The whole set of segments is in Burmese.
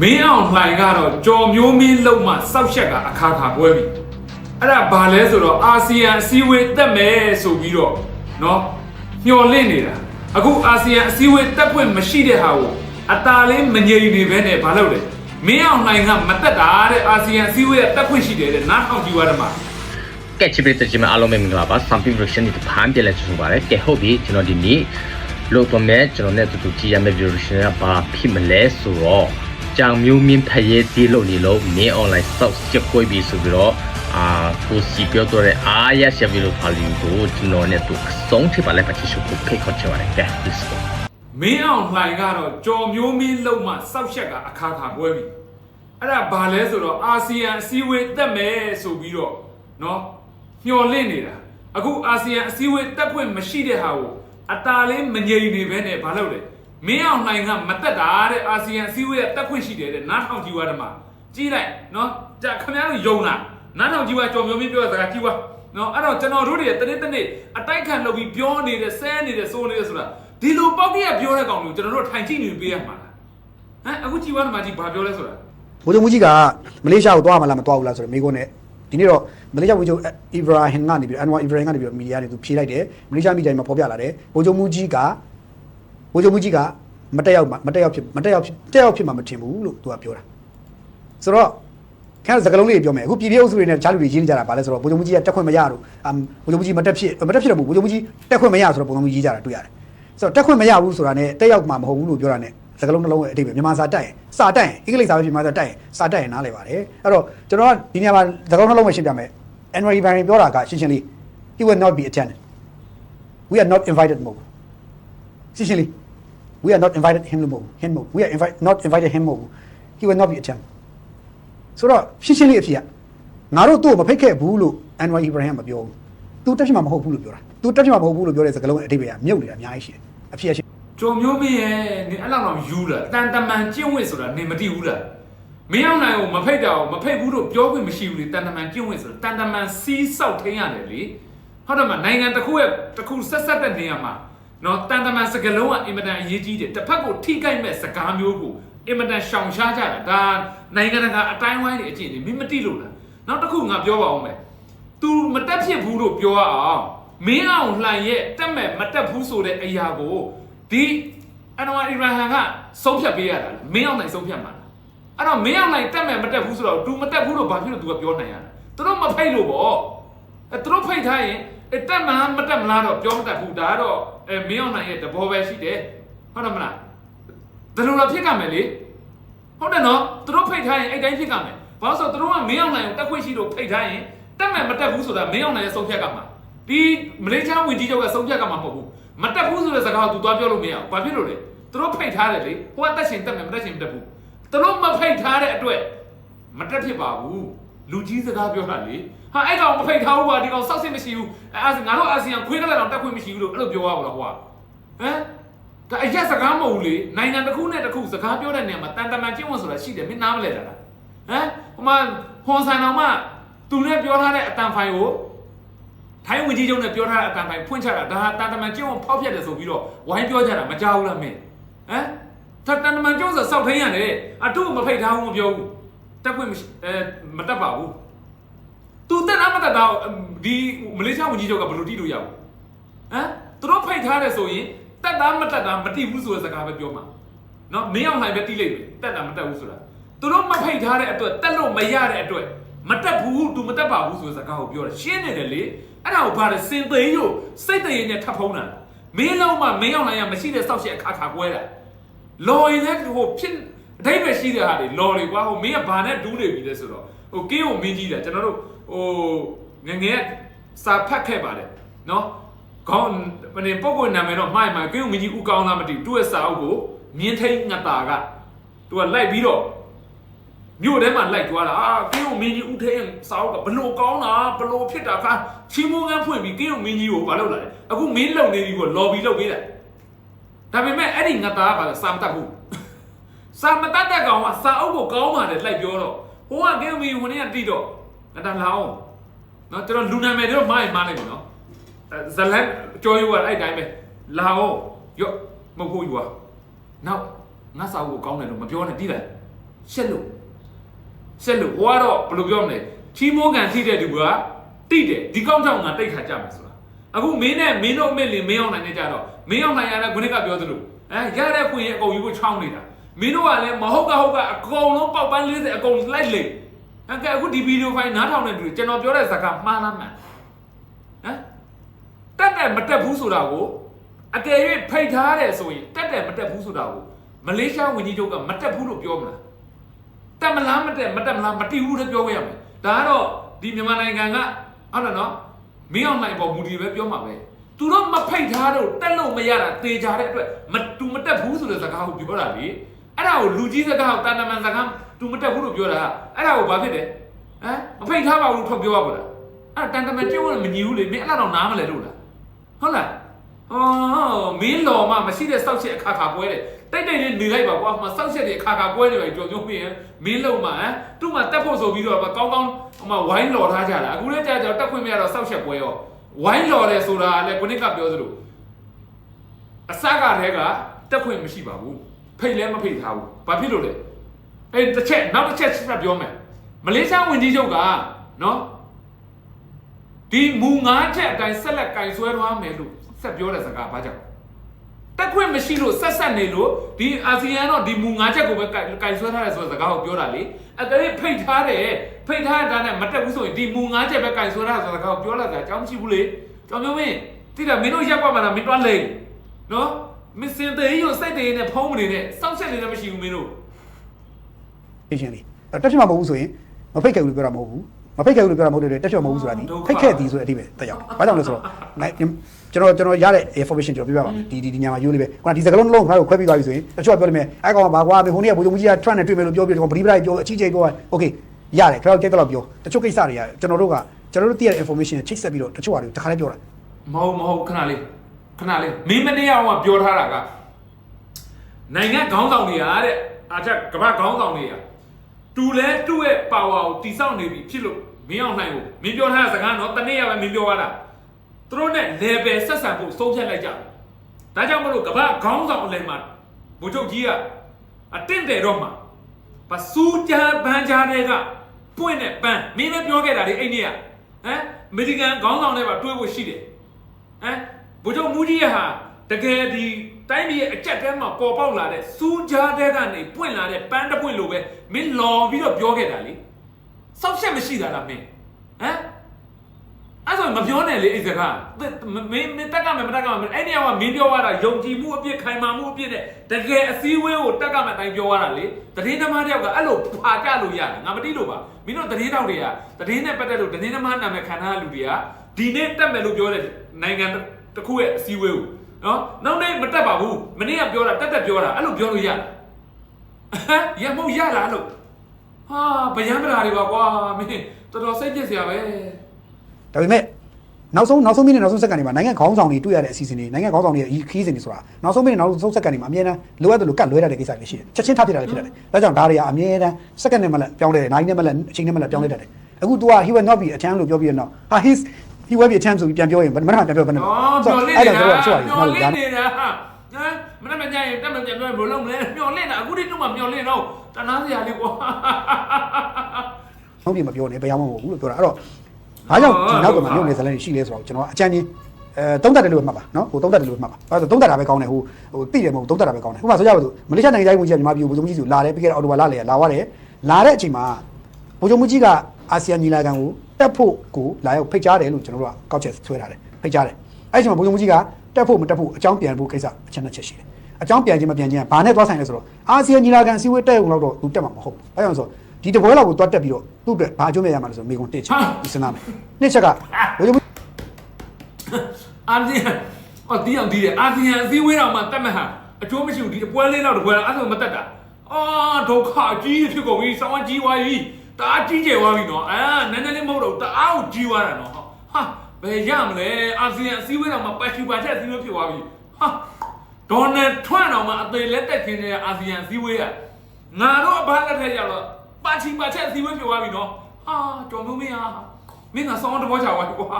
မင်းအောင်လှိုင်ကတော့ကြော်မျိုးမင်းလုံးမှစောက်ရှက်ကအခါခါပွဲပြီအဲ့ဒါဘာလဲဆိုတော့အာဆီယံအစည်းအဝေးတက်မယ်ဆိုပြီးတော့เนาะညှော်လင့်နေတာအခုအာဆီယံအစည်းအဝေးတက်ခွင့်မရှိတဲ့ဟာကိုအตาလေးမငြိမ်နေပဲနဲ့ဘာလုပ်လဲမင်းအောင်လှိုင်ကမတက်တာတဲ့အာဆီယံအစည်းအဝေးကတက်ခွင့်ရှိတယ်တဲ့နားထောင်ကြည့်ရတဲ့မှာ ကဲချစ်ပရိသတ်ကြီးမအားလုံးပဲမင်္ဂလာပါ Something Production ဒီဖန်ပြလဲချင်ပါတယ်ကဲဟုတ်ပြီကျွန်တော်ဒီနေ့လို့တော့မဲကျွန်တော်နဲ့အတူတူကြည့်ရမယ့် Production ကဘာဖြစ်မလဲဆိုတော့ ကြောင်မျိုးမြင့်ဖရဲသေးလို့နေလို့မင်း online စောက်ချက်ခွေးပြီးဆိုပြီးတော့အာကိုစီပြောတော့တဲ့အားရရှယ်ဗီလိုဖာလီကိုကျွန်တော်နဲ့တူအဆုံးထိပါလဲပါချစ်ရှုပ်ကိုဖိတ်ခေါ်ချင်ပါတယ်ကဲ let's go မင်းအောင်လှိုင်ကတော့ကြော်မျိုးမင်းလုံးမှစောက်ရှက်ကအခါခါပွဲပြီအဲ့ဒါဘာလဲဆိုတော့အာဆီယံအစည်းအဝေးတက်မယ်ဆိုပြီးတော့เนาะညှော်လင့်နေတာအခုအာဆီယံအစည်းအဝေးတက်ခွင့်မရှိတဲ့ဟာကိုအตาလေးမငြိမ်နေပဲနဲ့ဘာလုပ်လဲ မင်းအောင်နိုင်ကမတက်တာတဲ့အာဆီယံစည်းဝေးတက်ခွင့်ရှိတယ်တဲ့နားထောင်ကြည့်ဝါဓမ္မကြည့်လိုက်နော်ကြာခင်ဗျားတို့ယုံလားနားထောင်ကြည့်ဝါကြော်မျိုးမင်းပြောတဲ့စကားကြည့်ဝါနော်အဲ့တော့ကျွန်တော်တို့တွေတနေ့တနေ့အတိုက်ခံလုပ်ပြီးပြောနေတယ်ဆဲနေတယ်ဆိုနေတယ်ဆိုတာဒီလိုပေါက်ကြီးကပြောတဲ့ကောင်တွေကိုကျွန်တော်တို့ထိုင်ကြည့်နေပေးရမှာလားဟမ်အခုကြည့်ဝါဓမ္မကြီးဘာပြောလဲဆိုတာမိုးချုံမူကြီးကမလေးရှားကိုသွားမလားမသွားဘူးလားဆိုတော့မိကုန်းနဲ့ဒီနေ့တော့မလေးရှားဝန်ကြီးချုပ်အီဗရာဟင်ကနေပြီးအန်ဝါအီဗရာဟင်ကနေပြီးမီဒီယာတွေသူဖြေလိုက်တယ်မလေးရှားမီဒီယာမှာဖော်ပြလာတယ်ဝန်ကြီးမူကြီးက ဗိုလ်ချုပ်မှုကြီးကမတက်ရောက်မတက်ရောက်ဖြစ်မတက်ရောက်ဖြစ်တက်ရောက်ဖြစ်မှာမထင်ဘူးလို့သူကပြောတာဆိုတော့ခင်ဗျားစကလုံးလေးပြောမယ်အခုပြည်ပြည့်အုပ်စုတွေနဲ့တခြားလူတွေရင်းနေကြတာဗာလဲဆိုတော့ဗိုလ်ချုပ်မှုကြီးကတက်ခွင့်မရတော့အမ်ဗိုလ်ချုပ်မှုကြီးမတက်ဖြစ်မတက်ဖြစ်တော့ဘူးဗိုလ်ချုပ်မှုကြီးတက်ခွင့်မရဆိုတော့ပုံစံမျိုးရေးကြတာတွေ့ရတယ်ဆိုတော့တက်ခွင့်မရဘူးဆိုတာနဲ့တက်ရောက်မှာမဟုတ်ဘူးလို့ပြောတာနဲ့စကလုံးနှလုံးရဲ့အတိတ်ပဲမြန်မာစာတက်ရင်စာတက်ရင်အင်္ဂလိပ်စာပဲဖြစ်မှာစာတက်ရင်စာတက်ရင်နားလည်ပါတယ်အဲ့တော့ကျွန်တော်ကဒီနေရာမှာစကလုံးနှလုံးပဲရှင်းပြမယ် Henry Barry ပြောတာကရှင်းရှင်းလေး he will not be attended we are not invited မဟုတ်ဘူးရှင်းရှင်းလေး we are not invited him လို့မဟုတ်ဘူး him မဟုတ်ဘူး we are invite not invited him မဟုတ်ဘူး he will not be attended ဆိုတော့ရှင်းရှင်းလေးအဖြစ်ကငါတို့သူ့ကိုမဖိတ်ခဲ့ဘူးလို့ Anwar Ibrahim မပြောဘူး။ तू တက်ဖြစ်မှာမဟုတ်ဘူးလို့ပြောတာ။ तू တက်ဖြစ်မှာမဟုတ်ဘူးလို့ပြောတဲ့စကားလုံးရဲ့အဓိပ္ပာယ်ကမြုပ်နေတာအများကြီးရှိတယ်။အဖြစ်အရှိကြော်မျိုးမင်းရဲ့နေအဲ့လောက်တော့ယူလားတန်တမန်ကျင့်ဝတ်ဆိုတာနေမတိဘူးလားမင်းအောင်နိုင်ကိုမဖိတ်တာကိုမဖိတ်ဘူးလို့ပြောခွင့်မရှိဘူးလေတန်တမန်ကျင့်ဝတ်ဆိုတာတန်တမန်စီးဆောက်ထင်းရတယ်လေဟုတ်တယ်မနိုင်ငံတစ်ခုရဲ့တစ်ခုဆက်ဆက်တဲ့နေရာမှာ နော်တန်တမန်စကလုံးကအင်မတန်အရေးကြီးတယ်တစ်ဖက်ကိုထိကြိုက်မဲ့စကားမျိုးကိုအင်မတန်ရှောင်ရှားကြတာဒါနိုင်ငံတကာအတိုင်းဝိုင်းတွေအကျင့်တွေမင်းမတိလို့လားနောက်တစ်ခုငါပြောပါအောင်မယ် तू မတက်ဖြစ်ဘူးလို့ပြောရအောင်မင်းအောင်လှိုင်ရဲ့တက်မဲ့မတက်ဘူးဆိုတဲ့အရာကိုဒီအနဝါအီဗရာဟန်ကဆုံးဖြတ်ပေးရတာလေမင်းအောင်နိုင်ဆုံးဖြတ်မှာအဲ့တော့မင်းအောင်နိုင်တက်မဲ့မတက်ဘူးဆိုတော့ तू မတက်ဘူးလို့ဘာဖြစ်လို့ तू ကပြောနိုင်ရလဲသူတို့မဖိတ်လို့ပေါ့အဲသူတို့ဖိတ်ထားရင်အဲတက်မလားမတက်မလားတော့ပြောမတတ်ဘူးဒါကတော့ အဲမင်းအောင်နိုင်ရဲ့တဘောပဲရှိတယ်ဟုတ်တယ်မလားဒါလိုတော့ဖြစ်ကြမယ်လေဟုတ်တယ်နော်သူတို့ဖိတ်ထားရင်အဲ့တိုင်းဖြစ်ကြမယ်ဘာလို့ဆိုတော့သူတို့ကမင်းအောင်နိုင်ကိုတက်ခွင့်ရှိလို့ဖိတ်ထားရင်တက်မဲ့မတက်ဘူးဆိုတာမင်းအောင်နိုင်ရဲ့ဆုံးဖြတ်ကမှာဒီမလေးရှားဝင်ကြီးချုပ်ကဆုံးဖြတ်ကမှာမဟုတ်ဘူးမတက်ဘူးဆိုတဲ့စကားကို तू သွားပြောလို့မရဘူးဘာဖြစ်လို့လဲသူတို့ဖိတ်ထားတယ်လေဟိုကတက်ရှင်တက်မယ်မတက်ရှင်မတက်ဘူးသူတို့မဖိတ်ထားတဲ့အတွက်မတက်ဖြစ်ပါဘူးလူကြီးစကားပြောတာလေ ဟာအဲ့ကောင်မဖိတ်ထားဘူးကွာဒီကောင်စောက်စစ်မရှိဘူးအဲအာဆီငါတို့အာဆီယံခွေးကလေးတော့တက်ခွင့်မရှိဘူးလို့အဲ့လိုပြောရပါလားဟိုကဟမ်ဒါအရက်စကားမဟုတ်ဘူးလေနိုင်ငံတစ်ခုနဲ့တစ်ခုစကားပြောတဲ့နေရာမှာတန်တမန်ကျင့်ဝတ်ဆိုတာရှိတယ်မင်းနားမလဲတာလားဟမ်ဟိုမှာဟွန်ဆန်တော်မှသူနဲ့ပြောထားတဲ့အတန်ဖိုင်ကိုထိုင်းဝင်ကြီးချုပ်နဲ့ပြောထားတဲ့အတန်ဖိုင်ဖွင့်ချတာဒါဟာတန်တမန်ကျင့်ဝတ်ဖောက်ဖျက်တယ်ဆိုပြီးတော့ဝိုင်းပြောကြတာမကြောက်ဘူးလားမင်းဟမ်တန်တမန်ကျင့်ဝတ်ဆိုစောက်ထင်းရတယ်အတုမဖိတ်ထားဘူးမပြောဘူးတက်ခွင့်မရှိအဲမတက်ပါဘူး သူတက်အမတက်တော့ဒီမလေးရှားဝင်ကြီးချုပ်ကဘယ်လိုတီးလို့ရဘူးဟမ်သူတို့ဖိတ်ထားတယ်ဆိုရင်တက်တာမတက်တာမတိဘူးဆိုတဲ့စကားပဲပြောမှာနော်မင်းအောင်လှိုင်ပဲတီးလိုက်မယ်တက်တာမတက်ဘူးဆိုတာသူတို့မဖိတ်ထားတဲ့အတွက်တက်လို့မရတဲ့အတွက်မတက်ဘူးသူမတက်ပါဘူးဆိုတဲ့စကားကိုပြောတယ်ရှင်းနေတယ်လေအဲ့ဒါကိုဘာလဲစင်သိန်းကိုစိတ်တရေနဲ့ထပ်ဖုံးတာမင်းလုံးမမင်းအောင်လှိုင်ကမရှိတဲ့စောက်ရှက်အခါခါကွဲတာလော်ရင်လည်းဟိုဖြစ်အတိတ်ပဲရှိတဲ့ဟာတွေလော်တွေကွာဟိုမင်းကဘာနဲ့ဒူးနေပြီလဲဆိုတော့ဟိုကင်းကိုမင်းကြီးတာကျွန်တော်တို့ ဟိုငငယ်စာဖတ်ခဲ့ပါတယ်နော်ခေါင်းမနေပုံကိုနာမည်တော့မှားမှာကင်းုံမင်းကြီးဦးကောင်းလားမသိဘူးသူ့ရဲ့စာအုပ်ကိုမြင်းထိန်ငတာကသူကလိုက်ပြီးတော့မြို့ထဲမှာလိုက်သွားတာအာကင်းုံမင်းကြီးဦးထိန်စာအုပ်ကဘလို့ကောင်းတာဘလို့ဖြစ်တာခါချီမိုးကန်းဖွင့်ပြီးကင်းုံမင်းကြီးကိုမလုပ်လာတယ်အခုမင်းလုံနေပြီကိုလော်ဘီလုပ်ပေးတယ်ဒါပေမဲ့အဲ့ဒီငတာကစာမတတ်ဘူးစာမတတ်တဲ့ကောင်ကစာအုပ်ကိုကောင်းပါတယ်လိုက်ပြောတော့ဟိုကကင်းုံမင်းကြီးဝင်နေတိတော့ ငတာလာအောင်နော်ကျွန်တော်လူနာမည်တွေတော့မှားရင်မှားလိုက်ပြီနော်ဇလန်ကြောယူရအဲ့တိုင်းပဲလာအောင်ရော့မဟုတ်ဘူးယူရနောက်ငါစာအုပ်ကိုကောင်းတယ်လို့မပြောနဲ့တိတယ်ရှက်လို့ရှက်လို့ဟိုကတော့ဘယ်လိုပြောမလဲချီးမိုးကန်ထိတဲ့သူကတိတယ်ဒီကောင်းကြောင်ကတိတ်ခါကြမယ်ဆိုတာအခုမင်းနဲ့မင်းတို့အမေလင်မင်းအောင်နိုင်နေကြတော့မင်းအောင်နိုင်ရတဲ့ခုနကပြောသလိုအဲရတဲ့ခွင့်ရအကုန်ယူဖို့ချောင်းနေတာမင်းတို့ကလည်းမဟုတ်ကဟုတ်ကအကုန်လုံးပေါက်ပန်း40အကုန်လိုက်လေ အဲကဲအခုဒီဗီဒီယိုဖိုင်နားထောင်နေတူကျွန်တော်ပြောတဲ့ဇာတ်ကမှားလားမှန်ဟမ်တက်တယ်မတက်ဘူးဆိုတာကိုအကယ်၍ဖိတ်ထားတယ်ဆိုရင်တက်တယ်မတက်ဘူးဆိုတာကိုမလေးရှားဝန်ကြီးချုပ်ကမတက်ဘူးလို့ပြောမလားတက်မလားမတက်မတက်မလားမတီးဘူးလို့ပြောခဲ့ရမယ်ဒါကတော့ဒီမြန်မာနိုင်ငံကဟုတ်တယ်နော်မင်းအောင်နိုင်ပေါ်မူဒီပဲပြောမှာပဲသူတို့မဖိတ်ထားတော့တက်လို့မရတာတေချာတဲ့အတွက်မတူမတက်ဘူးဆိုတဲ့စကားကိုပြောတာလေ အဲ့ဒါကိုလူကြီးစကားကိုတာနမန်စကားတူမတက်ဘူးလို့ပြောတာအဲ့ဒါကိုဘာဖြစ်တယ်ဟမ်မဖိတ်ထားပါဘူးလို့ထုတ်ပြောရပါလားအဲ့ဒါတန်တမန်ကျုံးကမညီဘူးလေမင်းအဲ့ဒါတော့နားမလဲလို့လားဟုတ်လားအော်မင်းလော်မှမရှိတဲ့စောက်ချက်အခါခါပွဲတယ်တိတ်တိတ်လေးနေလိုက်ပါကွာမစောက်ချက်တွေအခါခါပွဲနေပဲကြော်ကြုံမင်းမင်းလုံးမှဟမ်သူ့မှာတက်ဖို့ဆိုပြီးတော့ကောင်းကောင်းဟိုမှာဝိုင်းလော်ထားကြတာအခုလည်းကြာကြာတက်ခွင့်မရတော့စောက်ချက်ပွဲရောဝိုင်းလော်တယ်ဆိုတာလည်းခုနကပြောသလိုအစကတည်းကတက်ခွင့်မရှိပါဘူး ဖိတ်လည်းမဖိတ်ထားဘူးဘာဖြစ်လို့လဲအဲ့တစ်ချက်နောက်တစ်ချက်ဆက်ပြောမယ်မလေးရှားဝန်ကြီးချုပ်ကနော်ဒီမူငါးချက်အတိုင်းဆက်လက်ကင်ဆွဲသွားမယ်လို့ဆက်ပြောတဲ့စကားဘာကြောင့်တက်ခွင့်မရှိလို့ဆက်ဆက်နေလို့ဒီအာဆီယံတော့ဒီမူငါးချက်ကိုပဲကင်ဆွဲထားတယ်ဆိုတဲ့စကားကိုပြောတာလေအကယ်ဖိတ်ထားတယ်ဖိတ်ထားတာနဲ့မတက်ဘူးဆိုရင်ဒီမူငါးချက်ပဲကင်ဆွဲထားတယ်ဆိုတဲ့စကားကိုပြောလာတာအကြောင်းမရှိဘူးလေကြောင်မျိုးမင်းတိတာမင်းတို့ရက်ကွက်မှာလားမင်းတွားလိမ့်နော် မစင်တဲ့ရုံစိတ်တည်းနဲ့ဖုံးမနေနဲ့စောင့်ချက်လေးလည်းမရှိဘူးမင်းတို့ရှင်းရှင်းလေးအဲ့တက်ဖြစ်မှာမဟုတ်ဘူးဆိုရင်မဖိတ်ခဲ့ဘူးလို့ပြောတာမဟုတ်ဘူးမဖိတ်ခဲ့ဘူးလို့ပြောတာမဟုတ်တဲ့တက်ဖြစ်မှာမဟုတ်ဘူးဆိုတာဒီဖိတ်ခဲ့သည်ဆိုတဲ့အဓိပ္ပာယ်တက်ရောက်ဘာကြောင့်လဲဆိုတော့ကျွန်တော်ကျွန်တော်ရတဲ့ information ကျွန်တော်ပြောပြပါမယ်ဒီဒီဒီညမှာယူလေးပဲခုနဒီစကလုံးလုံးငါတို့ခွဲပြီးသွားပြီဆိုရင်တချို့ကပြောလိမ့်မယ်အဲ့ကောင်ကဘာကွာမင်းဟိုနေ့ကဘိုးချုပ်ကြီးက trend နဲ့တွေ့မယ်လို့ပြောပြီးတော့ဗရီဗရိုက်ပြောအချီးကျဲပြော Okay ရတယ် crowd ကြိုက်တော့ပြောတချို့ကိစ္စတွေကကျွန်တော်တို့ကကျွန်တော်တို့သိရတဲ့ information ကိုချိတ်ဆက်ပြီးတော့တချို့ဟာတွေတခါလဲပြောတာမဟုတ်မဟုတ်ခဏလေး ခဏလေးမင်းမနေ့ကဟောပြောထားတာကနိုင်ငံခေါင်းဆောင်တွေကတဲ့အားချက်ကမ္ဘာခေါင်းဆောင်တွေကတူလဲတူ့ရဲ့ပါဝါကိုတိစောက်နေပြီဖြစ်လို့မင်းအောင်နိုင်ကိုမင်းပြောထားတဲ့စကားတော့တနေ့ရပဲမင်းပြောရတာသူတို့နဲ့ level ဆက်ဆံဖို့ဆုံးဖြတ်လိုက်ကြတယ်ဒါကြောင့်မလို့ကမ္ဘာခေါင်းဆောင်အလယ်မှာဘုချုပ်ကြီးကအတင့်တယ်တော့မှာပစူးကြမ်းပန်းကြားတွေကပွင့်တဲ့ပန်းမင်းလည်းပြောခဲ့တာလေအဲ့နေ့ကဟမ်အမေရိကန်ခေါင်းဆောင်တွေပါတွေးဖို့ရှိတယ်ဟမ် ဘုချုပ်မူကြီးရဟာတကယ်ဒီတိုင်းပြည်ရဲ့အကြက်တဲမှာပေါ်ပေါက်လာတဲ့စူးကြားတဲ့ကနေပွင့်လာတဲ့ပန်းတစ်ပွင့်လိုပဲမင်းလော်ပြီးတော့ပြောခဲ့တာလေစောက်ရှက်မရှိတာလားမင်းဟမ်အဲ့ဆိုမပြောနဲ့လေအဲ့စကားမင်းမင်းတက်ကမယ်မတက်ကမယ်အဲ့နေရာမှာမင်းပြောရတာယုံကြည်မှုအပြည့်ခိုင်မာမှုအပြည့်နဲ့တကယ်အစည်းအဝေးကိုတက်ကမယ်အတိုင်းပြောရတာလေတည်င်းသမားတယောက်ကအဲ့လိုဖာကြလို့ရတယ်ငါမသိလို့ပါမင်းတို့တည်င်းတောက်တွေကတည်င်းနဲ့ပတ်သက်လို့တည်င်းသမားနာမည်ခံထားတဲ့လူတွေကဒီနေ့တက်မယ်လို့ပြောတဲ့နိုင်ငံ တစ်ခုရဲ့အစည်းအဝေးကိုနော်နောက်နေ့မတက်ပါဘူးမနေ့ကပြောတာတက်တက်ပြောတာအဲ့လိုပြောလို့ရတယ်ရမဟုတ်ရလားလို့ဟာဗျံပလာတွေပါကွာမင်းတော်တော်စိတ်ပြည့်စရာပဲဒါပေမဲ့နောက်ဆုံးနောက်ဆုံးမိနစ်နောက်ဆုံးစက္ကန့်တွေမှာနိုင်ငံခေါင်းဆောင်တွေတွေ့ရတဲ့အစီအစဉ်တွေနိုင်ငံခေါင်းဆောင်တွေရဲ့ခီးစဉ်တွေဆိုတာနောက်ဆုံးမိနစ်နောက်ဆုံးစက္ကန့်တွေမှာအမြဲတမ်းလိုအပ်တယ်လို့ကတ်လွဲရတဲ့ကိစ္စတွေရှိတယ်ချက်ချင်းထားဖြစ်တာလည်းဖြစ်တယ်ဒါကြောင့်ဒါတွေကအမြဲတမ်းစက္ကန့်နဲ့မှလည်းပြောင်းလဲတယ်နိုင်နဲ့မှလည်းအချိန်နဲ့မှလည်းပြောင်းလဲတတ်တယ်အခု तू က he will not be a chance လို့ပြောပြီးတော့ဟာ his he will be a chance ဆိုပြီးပြန်ပြောရင်ဘယ်မှပြန်ပြောဘယ်နဲ့อ๋อမျော်လင့်နေတာအဲ့ဒါတော့ဆိုရမျော်လင့်နေတာဟမ်မနေ့မညရင်တက်မပြန်ပြောဘလို့မလဲမျော်လင့်တာအခုဒီတော့မှမျော်လင့်တော့တနာစရာလေးကွာဟုတ်ပြီမပြောနဲ့ဘယ်ရောက်မှမဟုတ်ဘူးလို့ပြောတာအဲ့တော့ဘာကြောင့်ဒီနောက်ကမှမြုပ်နေစလန်ရှိလဲဆိုတော့ကျွန်တော်အချမ်းချင်းအဲသုံးသက်တယ်လို့မှတ်ပါနော်ဟိုသုံးသက်တယ်လို့မှတ်ပါအဲ့ဒါသုံးသက်တာပဲကောင်းတယ်ဟိုဟိုသိတယ်မဟုတ်သုံးသက်တာပဲကောင်းတယ်ဟိုမှာဆိုကြပါစို့မလေးရှားနိုင်ငံသားဝင်ကြီးကမြန်မာပြည်ကိုဘုံကြီးစုလာတယ်ပြီးခဲ့တဲ့အော်တိုဘာလလေလာရတယ်လာတဲ့အချိန်မှာဘုံကြီးကအာဆီယံညီလာခံကို တက်ဖို့ကိုလာရောက်ဖိတ်ကြားတယ်လို့ကျွန်တော်တို့ကကောက်ချက်ဆွဲထားတယ်ဖိတ်ကြားတယ်အဲ့ဒီအချိန်မှာဘုံကြီးကတက်ဖို့မတက်ဖို့အကြောင်းပြန်ဖို့ကိစ္စအချက်နဲ့ချက်ရှိတယ်အကြောင်းပြန်ခြင်းမပြန်ခြင်းကဘာနဲ့သွားဆိုင်လဲဆိုတော့အာဆီယံညီလာခံအစည်းအဝေးတက်ရုံတော့သူတက်မှာမဟုတ်ဘူးအဲကြောင့်ဆိုဒီတပွဲလောက်ကိုသွားတက်ပြီးတော့သူ့အတွက်ဘာအကျိုးမဲ့ရမှာလဲဆိုတော့မိကွန်တစ်ချက်ဒီစဉ်းစားမယ်နှစ်ချက်ကဘုံကြီးအာဆီယံဟောဒီအောင်ဒီတယ်အာဆီယံအစည်းအဝေးတော်မှာတက်မဲ့ဟာအကျိုးမရှိဘူးဒီအပွဲလေးတော့တပွဲအဲ့ဒါမတက်တာအာဒုက္ခကြီးဖြစ်ကုန်ပြီစောင်းကြီးသွားပြီ တအားကြီးကျယ်သွားပြီနော်အာနည်းနည်းလေးမဟုတ်တော့တအားကိုကြီးသွားတာနော်ဟာဘယ်ရမလဲအာဆီယံအစည်းအဝေးတော်မှာပတ်ချူပါချက်အစည်းအဝေးဖြစ်သွားပြီဟာဒေါ်နယ်ထရန့်တော်မှာအသေးလက်တက်ခင်းတဲ့အာဆီယံအစည်းအဝေးကငါတို့အဘလက်ထက်ရောက်တော့ပတ်ချီပါချက်အစည်းအဝေးဖြစ်သွားပြီနော်ဟာကြော်မျိုးမင်းဟာမင်းကစောင်းတဘောချသွားပြီကွာ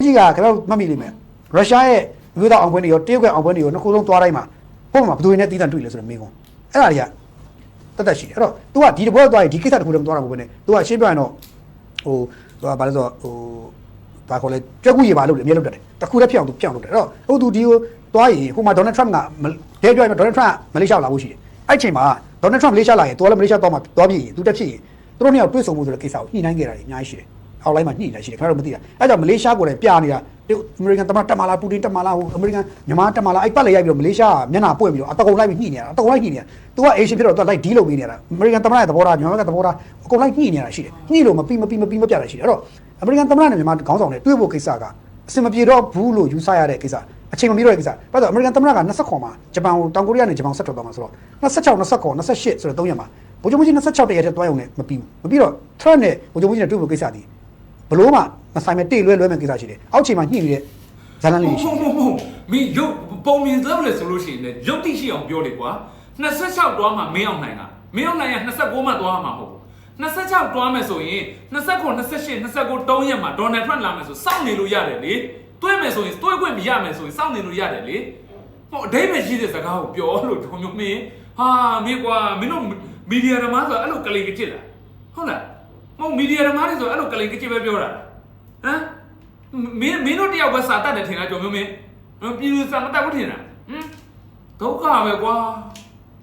ကြီးကကျွန်တော်မှတ်မိလိမ့်မယ်ရုရှားရဲ့မြို့သားအောင်ပွဲတွေရောတရုတ်ကအောင်ပွဲတွေရောနှစ်ခုလုံးသွားတိုင်းမှာပုံမှာဘယ်သူတွေနဲ့တီးတန့်တွေ့လဲဆိုတော့မိကွန်အဲ့ဒါတွေက တ တတ်တတ်ရှိတယ်အဲ့တော့ तू ကဒီတပွဲသွားရင်ဒီကိစ္စတစ်ခုတည်းမသွားတာမဟုတ်ဘဲနဲ့ तू ကရှင်းပြရင်တော့ဟို तू ကဘာလဲဆိုတော့ဟိုဘာခေါ်လဲကြွက်ကူရေပါလို့လေအမြဲလုပ်တတ်တယ်တစ်ခုတည်းဖြစ်အောင် तू ပြောင်းလုပ်တယ်အဲ့တော့ဟို तू ဒီကိုသွားရင်ဟိုမှာ Donald Trump ကဒဲပြောရင် Donald Trump မလေးရှားလာဖို့ရှိတယ်အဲ့ချိန်မှာ Donald Trump မလေးရှားလာရင် तू လည်းမလေးရှားသွားမှာသွားပြီးရင် तू တက်ဖြစ်ရင်သူတို့နှစ်ယောက်တွေ့ဆုံမှုဆိုတဲ့ကိစ္စကိုညှိနှိုင်းခဲ့တာကြီးအများကြီးရှိတယ် အောက်လိုင်းမှာညှိနေတာရှိတယ်ခင်ဗျားတို့မသိတာအဲ့ကြောင့်မလေးရှားကိုလည်းပြနေတာအမေရိကန်သမ္မတတက်မာလာပူတင်တက်မာလာဟိုအမေရိကန်မြန်မာတက်မာလာအဲ့ပတ်လေရိုက်ပြီးတော့မလေးရှားကမျက်နှာပွင့်ပြီးတော့အတကုံလိုက်ပြီးညှိနေတာအတကုံလိုက်ညှိနေတာ तू ကအေရှင်ဖြစ်တော့ तू လိုက်ဒီလုပ်ပေးနေတာအမေရိကန်သမ္မတရဲ့သဘောထားမြန်မာကသဘောထားအကုန်လိုက်ညှိနေတာရှိတယ်ညှိလို့မပြီးမပြီးမပြီးမပြတာရှိတယ်အဲ့တော့အမေရိကန်သမ္မတနဲ့မြန်မာခေါင်းဆောင်နဲ့တွေ့ဖို့ကိစ္စကအစင်မပြေတော့ဘူးလို့ယူဆရတဲ့ကိစ္စအချိန်မပြေတော့တဲ့ကိစ္စဘာလို့အမေရိကန်သမ္မတက29မှာဂျပန်ကိုတောင်ကိုရီးယားနဲ့ဂျပန်ဆက်ထွက်သွားမှာဆိုတော့26 29 28ဆိုတော့3ရက်မှာဗိုလ်ချုပ်ကြီး26တရက်တည်းတွားရုံနဲ့မပြီးဘူးမပြီးတော့ Trump နဲ့ဗိုလ်ချုပ်ကြီးနဲ့တွေ့ဖို့ကိစ္စဒီ ဘလို့မှမဆိုင်မဲ့တိတ်လွဲလွဲမဲ့ကိစ္စရှိတယ်အောက်ချိန်မှာညှိနေတဲ့ဇာတ်လမ်းလေးဟုရှိတ်တယ် ဟုတ်ဟုတ်မင်းရုပ်ပုံမြင်လောက်လဲဆိုလို့ရှိရင်လည်းရုပ်တိရှိအောင်ပြောလေကွာ26တွားမှမင်းအောင်နိုင်တာမင်းအောင်နိုင်က29မှတွားမှာမဟုတ်ဘူး26တွားမယ်ဆိုရင်29 28 29 3ရက်မှာဒေါ်နယ်ထရန့်လာမယ်ဆိုစောင့်နေလို့ရတယ်လေတွေးမယ်ဆိုရင်တွေးခွင့်မရမယ်ဆိုရင်စောင့်နေလို့ရတယ်လေဟိုအတိတ်ပဲရှိတဲ့စကားကိုပြောလို့တို့မျိုးမင်းဟာမင်းကွာမင်းတို့မီဒီယာဓမ္မဆိုအဲ့လိုကလေးကကြစ်လားဟုတ်လား မဟုတ်မီဒီယာဓမ္မတွေဆိုအဲ့လိုကလေးကကြစ်ပဲပြောတာဟမ်မင်းမင်းတို့တယောက်ပဲစာတတ်တယ်ထင်လားကြော်မျိုးမင်းပြည်သူစာမတတ်ဘူးထင်လားဟမ်ဒုက္ခပဲကွာ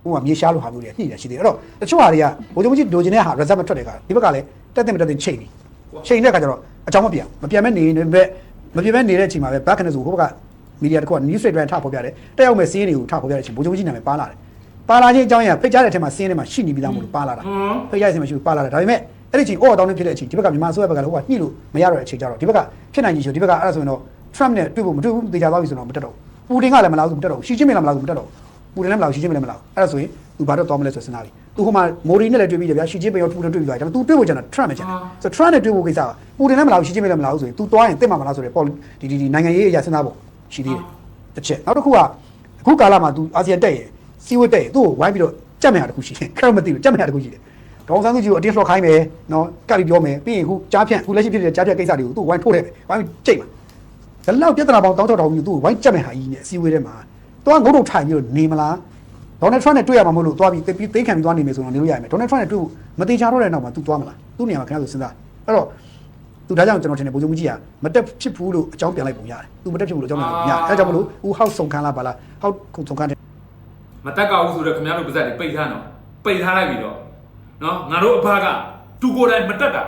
ဟိုကမြေရှားလိုဟာမျိုးတွေညှိနေတာရှိတယ်အဲ့တော့တချို့ဟာတွေကဗိုလ်ချုပ်ကြီးလိုချင်တဲ့ဟာ result မထွက်တဲ့ကဒီဘက်ကလည်းတက်တဲ့မတက်တဲ့ချိန်နေချိန်တဲ့အခါကျတော့အကြောင်းမပြန်မပြန်မဲ့နေနေပဲမပြန်မဲ့နေတဲ့အချိန်မှာပဲ back နဲ့ဆိုဟိုဘက်ကမီဒီယာတစ်ခုက news rate ထဖော်ပြတယ်တက်ရောက်မဲ့စီးရင်တွေကိုထဖော်ပြတဲ့အချိန်ဗိုလ်ချုပ်ကြီးနာမည်ပါလာတယ်ပါလာခြင်းအကြောင်းရဖိတ်ကြားတဲ့အထက်မှာစီးရင်ထဲမှာရှိနေပြီးသားမို့လို့ပါလာတာဖိတ်ကြားတဲ့အချိန်မှာရှိပါလာတယ်ဒါပေမဲ့ အဲ့ဒီချိန်အော်တောင်းနေဖြစ်တဲ့အချိန်ဒီဘက်ကမြန်မာအစိုးရဘက်ကလည်းဟိုကညှိလို့မရတော့တဲ့အချိန်ကျတော့ဒီဘက်ကဖြစ်နိုင်ကြီးရှိဒီဘက်ကအဲ့ဒါဆိုရင်တော့ Trump နဲ့တွေ့ဖို့မတွေ့ဘူးတေချာသွားပြီဆိုတော့မတက်တော့ဘူးပူတင်ကလည်းမလာဘူးမတက်တော့ဘူးရှီချင်းမင်းလည်းမလာဘူးမတက်တော့ဘူး ပူတယ်လည်းမလာဘူးရှီချင်းမင်းလည်းမလာဘူးအဲ့ဒါဆိုရင်သူဘာတော့တောင်းမလဲဆိုစဉ်းစားပြီသူဟိုမှာမိုရီနဲ့လည်းတွေ့ပြီးတယ်ဗျာရှီချင်းမင်းရောပူတင်တွေ့ပြီးသွားတယ်ဒါပေမဲ့ तू တွေ့ဖို့ကျန်တာ Trump ပဲကျန်တယ်ဆိုတော့ Trump နဲ့တွေ့ဖို့ကိစ္စကပူတင်လည်းမလာဘူးရှီချင်းမင်းလည်းမလာဘူးဆိုရင် तू သွားရင်တစ်မှမလားဆိုတယ်ပေါ့ဒီဒီဒီနိုင်ငံရေးအရာစဉ်းစားဖို့ရှိသေးတယ်တစ်ချက်နောက်တစ်ခုကအခုကာလမှာ तू အာဆီယံတက်ရင်စီဝတ်တက်ရင်သူ့ကိုဝိုင်းပြီးတော့ကြက်မဲ့ဟာတစ်ခုရှိတယ်ခက်မသိဘူးကြက်မဲ့ဟာတစ်ခုရှိတယ် ဒေါအောင်ဆန်းစုကြည်ကိုအတင်းလှော်ခိုင်းမယ်နော်ကပ်ပြီးပြောမယ်ပြီးရင်အခုကြားဖြန့်အခုလက်ရှိဖြစ်နေတဲ့ကြားဖြန့်ကိစ္စတွေကိုသူ့ဝိုင်းထိုးတယ်ဝိုင်းကြိတ်မှာ ဒါလောက်ပြဿနာပေါင်းတောင်းတောင်းပြီးသူ့ကိုဝိုင်းကြက်မဲ့ဟာကြီးနဲ့အစည်းအဝေးထဲမှာတော့ငုံတော့ထိုင်ပြီးတော့နေမလားဒေါ်နယ်ထရန့်နဲ့တွေ့ရမှာမဟုတ်လို့သွားပြီးသိသိခံပြီးသွားနေမယ်ဆိုတော့နေလို့ရမယ်ဒေါ်နယ်ထရန့်နဲ့တွေ့ဖို့မသေးချာတော့တဲ့နောက်မှာ तू သွားမလားသူ့နေရာမှာခင်ဗျားဆိုစဉ်းစားအဲ့တော့ तू ဒါကြောင့်ကျွန်တော်ထင်တယ်ဗိုလ်ချုပ်မှုကြီးကမတက်ဖြစ်ဘူးလို့အကြောင်းပြန်လိုက်ပုံရတယ် तू မတက်ဖြစ်ဘူးလို့အကြောင်းပြန်လိုက်ပုံရတယ်အဲ့ဒါကြောင့်မလို့ဦးဟောက်ဆုံခံလားပါလားဟောက်ခုဆုံခံတယ် မတက်ကဘူးဆိုတော့ခင်ဗျားတို့ပါဇက်တွေပိတ်ထားနော်ပိတ်ထားလိုက်ပြီတော့ နော်ငါတို့အဖကတူကိုယ်တိုင်မတက်တာ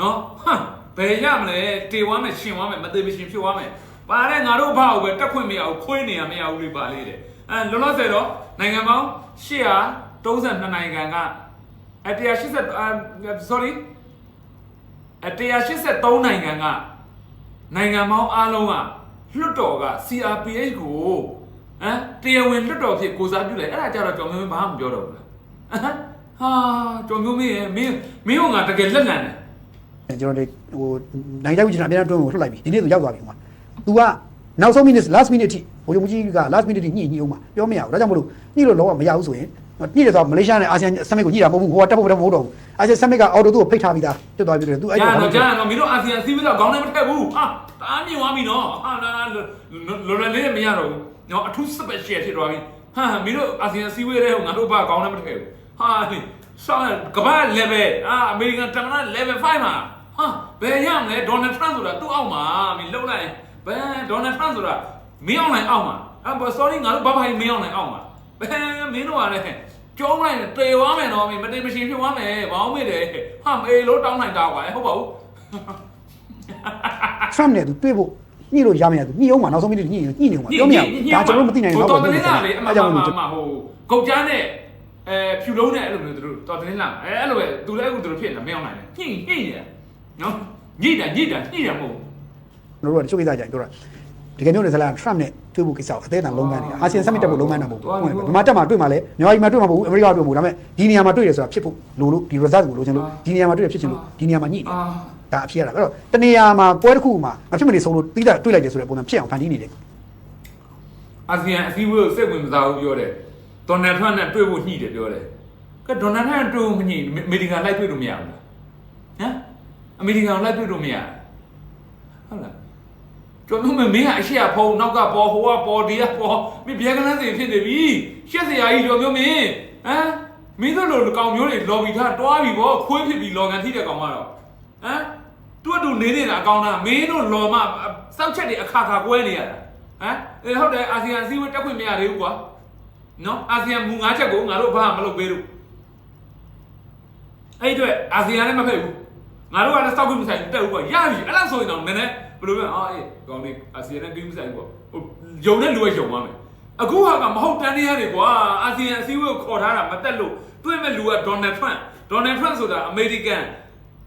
နော်ဟမ်ဘယ်ရမလဲတေဝမ်းမယ်ရှင်ဝမ်းမယ်မသေးမရှင်ဖြစ်ဝမ်းမယ်ပါတဲ့ငါတို့အဖကိုပဲတက်ခွင့်မရဘူးခွေးနေရမရဘူးလေပါလေတဲ့အဲလောလောဆယ်တော့နိုင်ငံပေါင်း832နိုင်ငံကအ180အာ sorry အ183နိုင်ငံကနိုင်ငံပေါင်းအားလုံးကလွှတ်တော်က CRPH ကိုဟမ်တရားဝင်လွှတ်တော်ဖြစ်ကိုစားပြုလိုက်အဲ့ဒါကြတော့ကြောင်မျိုးဘာမှမပြောတော့ဘူးလား ဟမ်ဟာကြောင်မျိုးမင်းရဲ့မင်းမင်းကငါတကယ်လက်လန်တယ်ကျွန်တော်တို့ဟိုနိုင်တိုက်ဦးကျွန်တော်အများအားတွန်းကိုလှုပ်လိုက်ပြီဒီနေ့သူရောက်သွားပြီဟိုမှာ तू ကနောက်ဆုံး minute last minute ထိဘိုလ်ချုပ်မှုကြီးက last minute ထိညှိညှိအောင်မှာပြောမရဘူးဒါကြောင့်မလို့ညှိလို့လုံးဝမရဘူးဆိုရင်ညှိတယ်ဆိုတော့မလေးရှားနဲ့အာဆီယံဆမစ်ကိုညှိတာမဟုတ်ဘူးဟိုကတက်ဖို့မဟုတ်တော့ဘူးအာဆီယံဆမစ်ကအော်တိုသူ့ကိုဖိတ်ထားပြီးသားပြတ်သွားပြီတယ် तू အဲ့ကြာဒါတော့ကြာတော့မင်းတို့အာဆီယံစီးပြီးတော့ခေါင်းထဲမထက်ဘူးဟာတအားမြင်သွားပြီနော်ဟာလာလော်ရလေးမရတော့ဘူးနော်အထူး special ဖြစ်သွားပြီဟာမင်းတို့အာဆီယံစီးဝေးတဲ့ဟိုငါတို့ဘာခေါင်းထဲမထက်ဘူး ဟာဆောင်းကမ္ဘာ level အာအမေရိကန်တမန် level 5မှာဟာဘယ်ရမလဲဒေါ်နယ်ထရန့်ဆိုတာသူ့အောက်မှာမင်းလှုပ်လိုက်ဘယ်ဒေါ်နယ်ထရန့်ဆိုတာမင်းအောင်နိုင်အောက်မှာအဲ့ sorry ငါတို့ဘာဘာမင်းအောင်နိုင်အောက်မှာဘယ်မင်းတို့ကလည်းကျုံးလိုက်တေသွားမယ်နော်မင်းမတေမရှင်ဖြစ်သွားမယ်ဘောင်းမေ့တယ်ဟာမေးလို့တောင်းနိုင်တာကွာဟုတ်ပါဘူး Trump နဲ့ तू တွေ့ဖို့ညှိလို့ရမယ် तू ညှိအောင်မှာနောက်ဆုံး minute ညှိညှိနေအောင်မှာပြောမရဘူးဒါကျွန်တော်တို့မသိနိုင်ဘူးတော်တော့တော်ပြောတနေင်းတယ်လာလေအမှအဲ့န်ကြောင့်မှမန်လို့မှဟိုကုတ်ကြမ်းနဲ့ အဲဖြူလုံးနဲ့အဲ့လိုမျိုးသူတို့တော်တင်းလာအဲအဲ့လိုပဲသူလည်းအခုသူတို့ဖြစ်နေမရောက်နိုင်ဘူးညှိညှိနေနော်ညှိတာညှိတာညှိတာမဟုတ်ကျွန်တော်တို့ကတချို့ကိစ္စကြိုင်ပြောတာတကယ်မျိုးနေစလား Trump နဲ့တွေ့ဖို့ကိစ္စကိုအသေးအံလုံးကန်းနေတာအာဆီယံ summit တက်ဖို့လုံးကန်းတာမဟုတ်ဘူးဟုတ်တယ်ဗမာတက်မှာတွေ့မှာလဲမြန်မာပြည်မှာတွေ့မှာမဟုတ်ဘူးအမေရိကတွေ့မှာမဟုတ်ဘူးဒါပေမဲ့ဒီနေရာမှာတွေ့ရဆိုတာဖြစ်ဖို့လိုလို့ဒီ result ကိုလိုချင်လို့ဒီနေရာမှာတွေ့ရဖြစ်ချင်လို့ဒီနေရာမှာညှိတယ်အာဒါအဖြစ်ရတာအဲ့တော့တနေရာမှာပွဲတစ်ခုမှာမဖြစ်မနေဆုံးလို့တိကျတွေ့လိုက်တယ်ဆိုတဲ့ပုံစံဖြစ်အောင်ဖန်တီးနေတယ်အာဆီယံအစည်းအဝေးကိုစိတ်ဝင်မစားဘူးပြောတယ် ဒေါ်နယ်ထရန့်နဲ့တွေ့ဖို့ညှိတယ်ပြောတယ်ကဲဒေါ်နယ်ထရန့်တွေ့ဖို့မညှိအမေရိကန်လိုက်တွေ့လို့မရဘူးလားဟမ်အမေရိကန်လိုက်တွေ့လို့မရဟုတ်လားကျွန်တော်မင်းမင်းကအရှိအဖုံနောက်ကပေါ်ဟိုကပေါ်ဒီကပေါ်မင်းဘယ်ကလန်းစင်ဖြစ်နေပြီရှက်စရာကြီးကျွန်တော်မျိုးမင်းဟမ်မင်းတို့လိုကောင်မျိုးတွေလော်ဘီထားတွားပြီဗောခွေးဖြစ်ပြီးလော်ကန်ထိတဲ့ကောင်ကတော့ဟမ်သူ့အတူနေနေတာအကောင်တာမင်းတို့လော်မစောက်ချက်တွေအခါခါကွဲနေရတာဟမ်အေးဟုတ်တယ်အာဆီယံအစည်းအဝေးတက်ခွင့်မရသေးဘူးကွာ နော်အာဆီယံမူ၅ချက်ကိုငါတို့ဘာမှမလုပ်ပေးလို့အဲ့အတွက်အာဆီယံလည်းမဖက်ဘူးငါတို့ကလည်းစောက်ခွင့်မဆိုင်ဘူးတက်ဘူးကွာရပြီအဲ့လောက်ဆိုရင်တော့နည်းနည်းဘယ်လိုလဲအာအေးကောင်လေးအာဆီယံနဲ့ကိမဆိုင်ဘူးပေါ့ဟိုယုံတဲ့လူကယုံပါမယ်အခုဟာကမဟုတ်တန်းတရားတွေကွာအာဆီယံအစည်းအဝေးကိုခေါ်ထားတာမတက်လို့တွေ့မဲ့လူကဒေါ်နယ်ထရန့်ဒေါ်နယ်ထရန့်ဆိုတာအမေရိကန်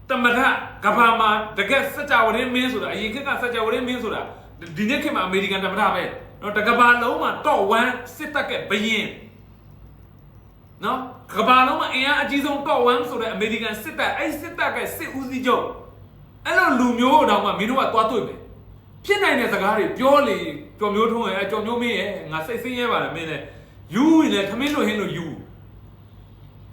တမရကဘာမှာတကယ်စကြဝဠာမင်းဆိုတာအရင်ခေတ်ကစကြဝဠာမင်းဆိုတာဒီနေ့ခေတ်မှာအမေရိကန်တမရပဲ နော်တကဘာလုံးမှာတော့1စစ်တပ်ကဘရင်နော်ကဘာလုံးမှာအင်အားအကြီးဆုံးတော့1ဆိုတဲ့အမေရိကန်စစ်တပ်အဲ့စစ်တပ်ကစစ်ဦးစီးချုပ်အဲ့လိုလူမျိုးတော့မှမင်းတို့ကသွားတွေ့မယ်ဖြစ်နိုင်တဲ့စကားတွေပြောလေကြော်မျိုးထုံးရဲ့ကြော်မျိုးမင်းရဲ့ငါစိတ်ဆင်းရဲပါတယ်မင်းလည်းယူရင်လည်းထမင်းလို့ဟင်းလို့ယူ